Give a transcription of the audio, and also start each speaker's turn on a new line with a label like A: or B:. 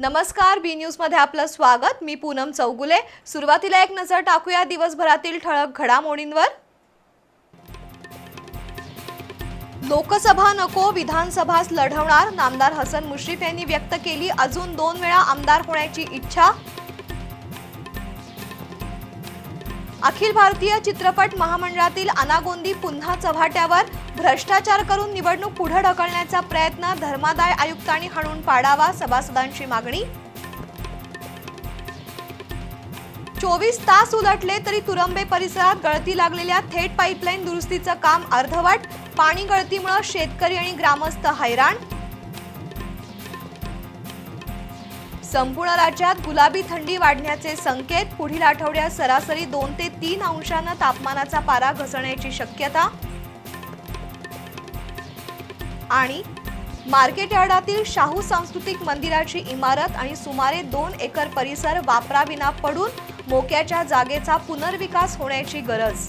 A: नमस्कार बी न्यूजमध्ये आपलं स्वागत. मी पूनम चौगुले. सुरुवातीला एक नजर टाकूया दिवसभरातील ठळक घडामोडींवर. लोकसभा नको विधानसभाच लढवणार. नामदार हसन मुश्रीफ यांनी व्यक्त केली अजून दोन वेळा आमदार होण्याची इच्छा. अखिल भारतीय चित्रपट महामंडळातील अनागोंदी पुन्हा चव्हाट्यावर भ्रष्टाचार करून निवडणूक पुढे ढकलण्याचा प्रयत्न धर्मादाय आयुक्तांनी हाणून पाडावा सभासदांची मागणी. चोवीस तास उलटले तरी तुरंबे परिसरात गळती लागलेल्या थेट पाईपलाईन दुरुस्तीचं काम अर्धवट पाणी गळतीमुळे शेतकरी आणि ग्रामस्थ हैराण. संपूर्ण राज्यात गुलाबी थंडी वाढण्याचे संकेत. पुढील आठवड्यात सरासरी दोन ते तीन अंशानं तापमानाचा पारा घसरण्याची शक्यता. आणि मार्केट यार्डातील शाहू सांस्कृतिक मंदिराची इमारत आणि सुमारे दोन एकर परिसर वापराविना पडून मोक्याच्या जागेचा पुनर्विकास होण्याची गरज.